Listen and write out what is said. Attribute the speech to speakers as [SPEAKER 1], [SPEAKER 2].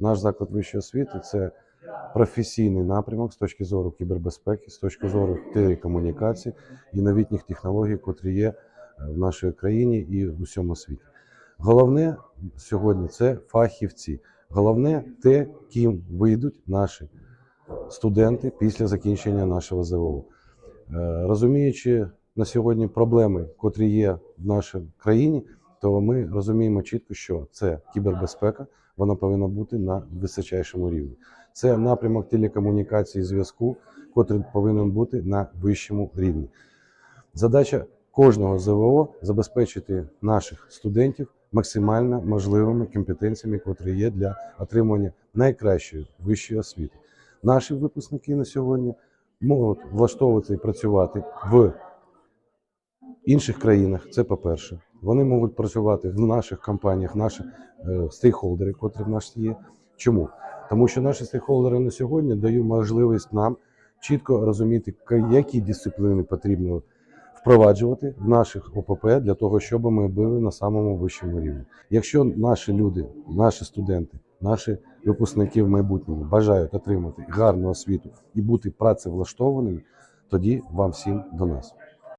[SPEAKER 1] Наш заклад вищої освіти це професійний напрямок з точки зору кібербезпеки, з точки зору телекомунікацій і новітніх технологій, котрі є е, в нашій країні і в усьому світі. Головне сьогодні це фахівці. Головне те, ким вийдуть наші студенти після закінчення нашого ЗВО. Е, Розуміючи на сьогодні проблеми, котрі є в нашій країні, то ми розуміємо чітко, що це кібербезпека, вона повинна бути на височайшому рівні. Це напрямок телекомунікації зв'язку, котрий повинен бути на вищому рівні. Задача кожного ЗВО забезпечити наших студентів максимально можливими компетенціями, котрі є для отримання найкращої вищої освіти. Наші випускники на сьогодні можуть влаштовувати і працювати в інших країнах. Це по-перше. Вони можуть працювати в наших компаніях, наші е, стейкхолдери, котрі в нас є. Чому? Тому що наші стейкхолдери на сьогодні дають можливість нам чітко розуміти, які дисципліни потрібно впроваджувати в наших ОПП для того, щоб ми були на самому вищому рівні. Якщо наші люди, наші студенти, наші випускники в майбутньому бажають отримати гарну освіту і бути працевлаштованими, тоді вам всім до нас.